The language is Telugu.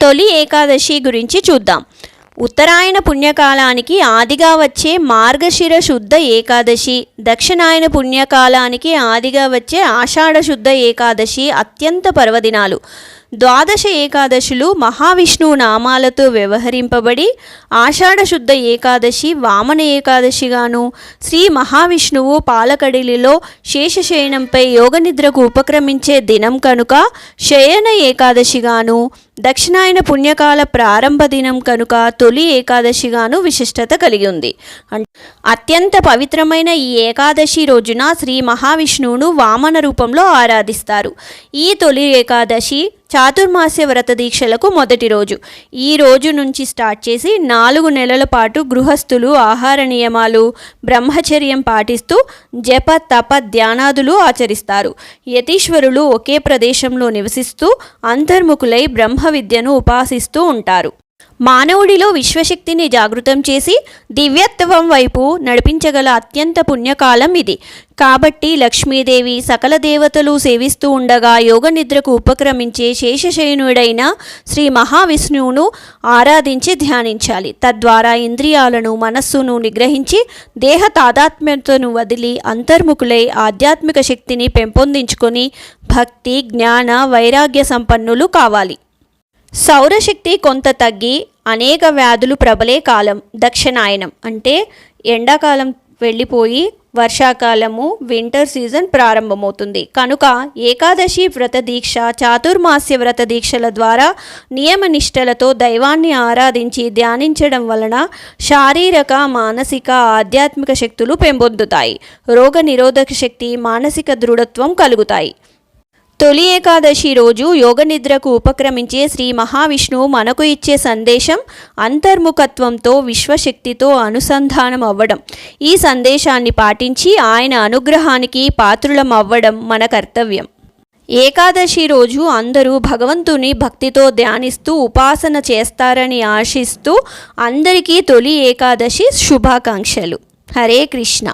తొలి ఏకాదశి గురించి చూద్దాం. ఉత్తరాయణ పుణ్యకాలానికి ఆదిగా వచ్చే మార్గశిర శుద్ధ ఏకాదశి దక్షిణాయన పుణ్యకాలానికి ఆదిగా వచ్చే ఆషాఢ శుద్ధ ఏకాదశి అత్యంత పర్వదినాలు. ద్వాదశ ఏకాదశులు మహావిష్ణువు నామాలతో వ్యవహరింపబడి ఆషాఢశుద్ధ ఏకాదశి వామన ఏకాదశిగాను శ్రీ మహావిష్ణువు పాలకడిలిలో శేషశయనంపై యోగనిద్రకు ఉపక్రమించే దినం కనుక శయన ఏకాదశిగాను దక్షిణాయన పుణ్యకాల ప్రారంభ దినం కనుక తొలి ఏకాదశిగాను విశిష్టత కలిగి ఉంది అత్యంత పవిత్రమైన ఈ ఏకాదశి రోజున శ్రీ మహావిష్ణువును వామన రూపంలో ఆరాధిస్తారు. ఈ తొలి ఏకాదశి చాతుర్మాస్య వ్రత దీక్షలకు మొదటి రోజు. ఈ రోజు నుంచి స్టార్ట్ చేసి నాలుగు నెలల పాటు గృహస్థులు ఆహార నియమాలు బ్రహ్మచర్యం పాటిస్తూ జప తప ధ్యానాదులు ఆచరిస్తారు. యతీశ్వరులు ఒకే ప్రదేశంలో నివసిస్తూ అంతర్ముఖులై బ్రహ్మ విద్యను ఉపాసిస్తూ ఉంటారు. మానవుడిలో విశ్వశక్తిని జాగృతం చేసి దివ్యత్వం వైపు నడిపించగల అత్యంత పుణ్యకాలం ఇది. కాబట్టి లక్ష్మీదేవి సకల దేవతలు సేవిస్తూ ఉండగా యోగ నిద్రకు ఉపక్రమించే శేషశయనుడైన శ్రీ మహావిష్ణువును ఆరాధించి ధ్యానించాలి. తద్వారా ఇంద్రియాలను మనస్సును నిగ్రహించి దేహ తాదాత్మ్యతను వదిలి అంతర్ముఖులై ఆధ్యాత్మిక శక్తిని పెంపొందించుకొని భక్తి జ్ఞాన వైరాగ్య సంపన్నులు కావాలి. సౌరశక్తి కొంత తగ్గి అనేక వ్యాధులు ప్రబలే కాలం దక్షిణాయనం. అంటే ఎండాకాలం వెళ్ళిపోయి వర్షాకాలము వింటర్ సీజన్ ప్రారంభమవుతుంది. కనుక ఏకాదశి వ్రత దీక్ష చాతుర్మాస్య వ్రత దీక్షల ద్వారా నియమనిష్టలతో దైవాన్ని ఆరాధించి ధ్యానించడం వలన శారీరక మానసిక ఆధ్యాత్మిక శక్తులు పెంపొందుతాయి. రోగ నిరోధక శక్తి మానసిక దృఢత్వం కలుగుతాయి. తొలి ఏకాదశి రోజు యోగనిద్రకు ఉపక్రమించే శ్రీ మహావిష్ణువు మనకు ఇచ్చే సందేశం అంతర్ముఖత్వంతో విశ్వశక్తితో అనుసంధానం అవ్వడం. ఈ సందేశాన్ని పాటించి ఆయన అనుగ్రహానికి పాత్రులం అవ్వడం మన కర్తవ్యం. ఏకాదశి రోజు అందరూ భగవంతుని భక్తితో ధ్యానిస్తూ ఉపాసన చేస్తారని ఆశిస్తూ అందరికీ తొలి ఏకాదశి శుభాకాంక్షలు. హరే కృష్ణ.